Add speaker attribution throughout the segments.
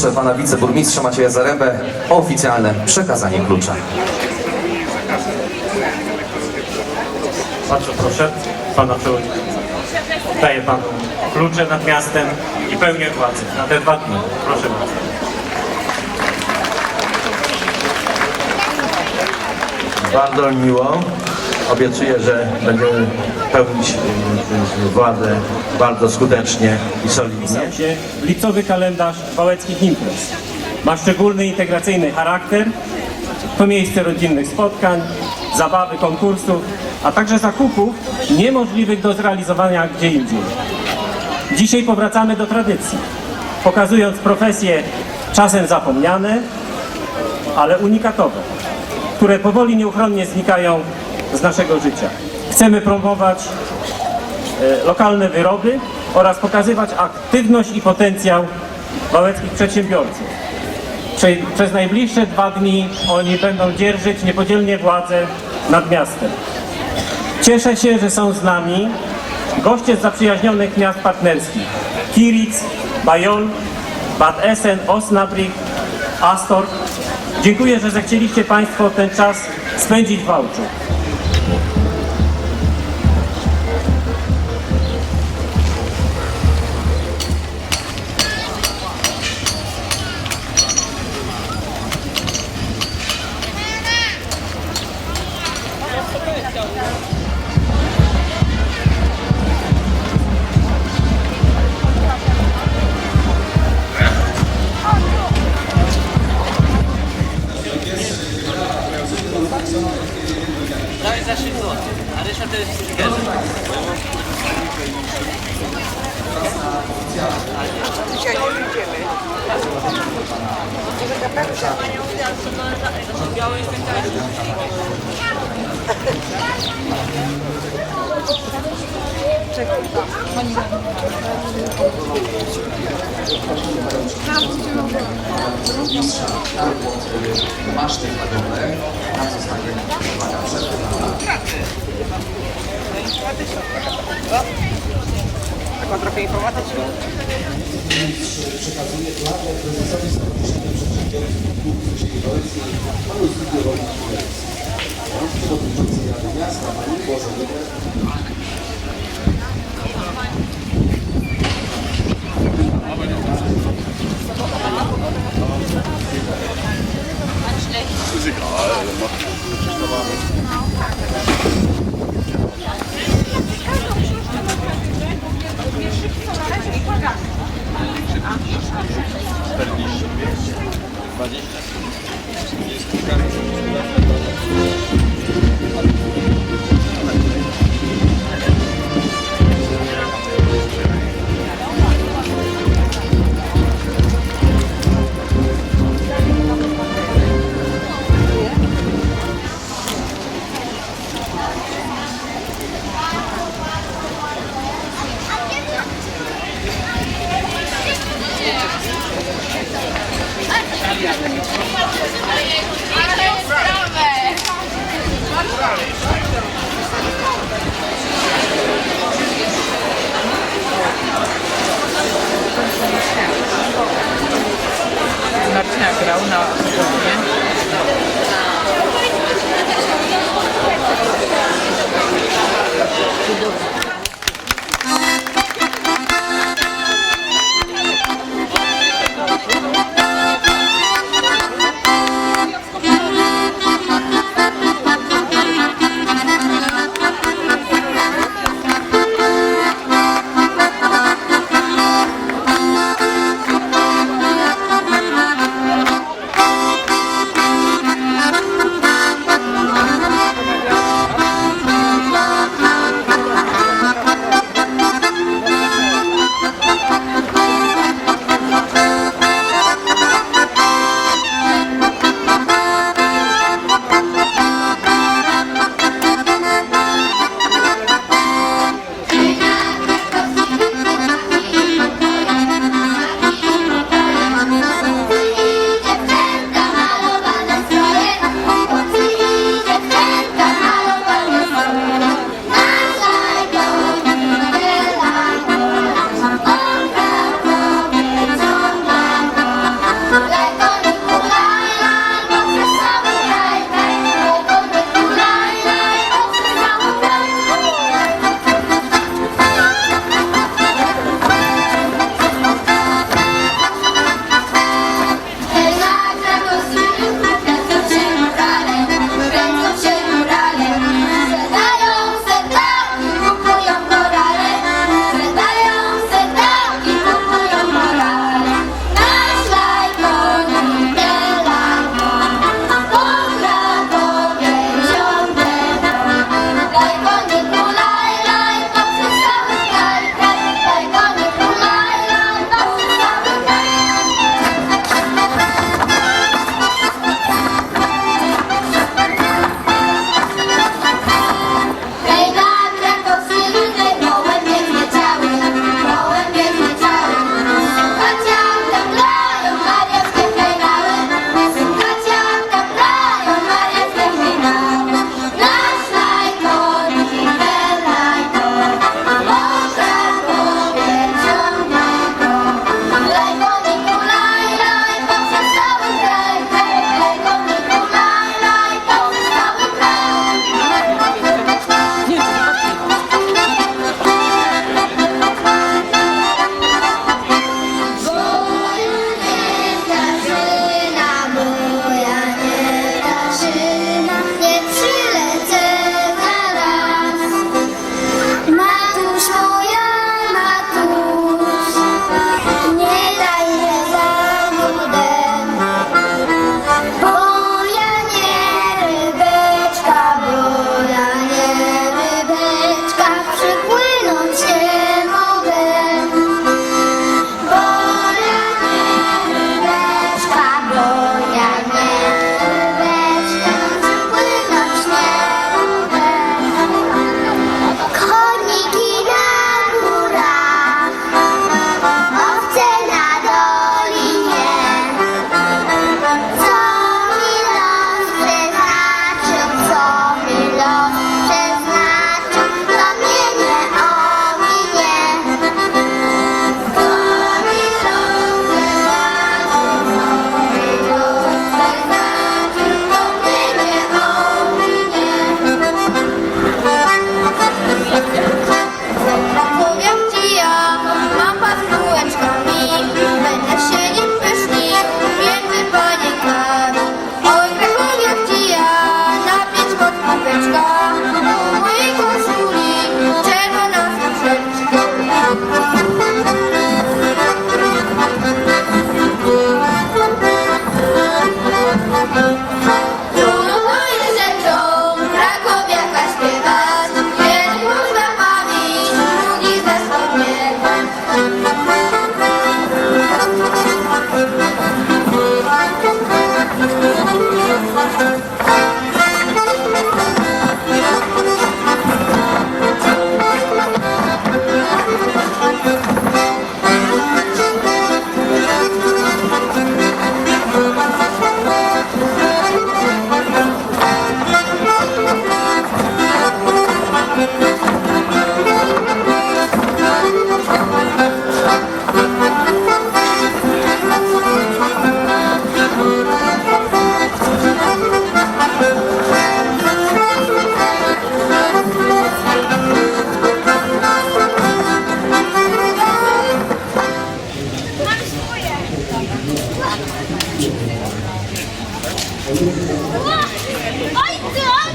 Speaker 1: Poproszę pana wiceburmistrza Macieja Zarębę o oficjalne przekazanie klucza.
Speaker 2: Bardzo proszę pana przewodniczącego. Daję panu klucze nad miastem i pełnię władzę na te dwa dni. Proszę bardzo.
Speaker 3: Bardzo miło. Obiecuję, że będziemy pełnić y, y, władzę bardzo skutecznie i solidnie.
Speaker 2: Lipcowy kalendarz wałeckich imprez. Ma szczególny integracyjny charakter. To miejsce rodzinnych spotkań, zabawy, konkursów, a także zakupów niemożliwych do zrealizowania gdzie indziej. Dzisiaj powracamy do tradycji, pokazując profesje czasem zapomniane, ale unikatowe, które powoli nieuchronnie znikają z naszego życia. Chcemy promować e, lokalne wyroby oraz pokazywać aktywność i potencjał wałeckich przedsiębiorców. Prze, przez najbliższe dwa dni oni będą dzierżyć niepodzielnie władzę nad miastem. Cieszę się, że są z nami goście z zaprzyjaźnionych miast partnerskich Kiric, Bajol, Bad Essen, Osnabrück, Astor. Dziękuję, że zechcieliście Państwo ten czas spędzić w Wałczu.
Speaker 1: Maszty flagowe, tam zostanie flaga przed
Speaker 4: Taką trochę informacji.
Speaker 1: przekazuje flagę prezesowi Stowarzyszenia Przedsiębiorców Krzysiej Wałęsy, panu Zbigniewowi Przewodniczący Ist egal, dann macht
Speaker 5: Marcina grał na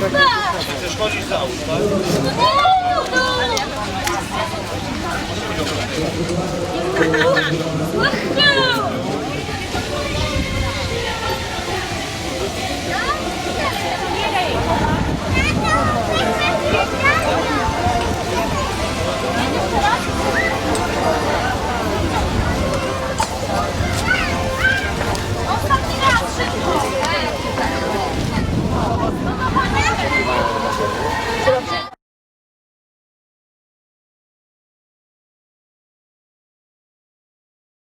Speaker 5: Chcesz
Speaker 6: chodzić za aut!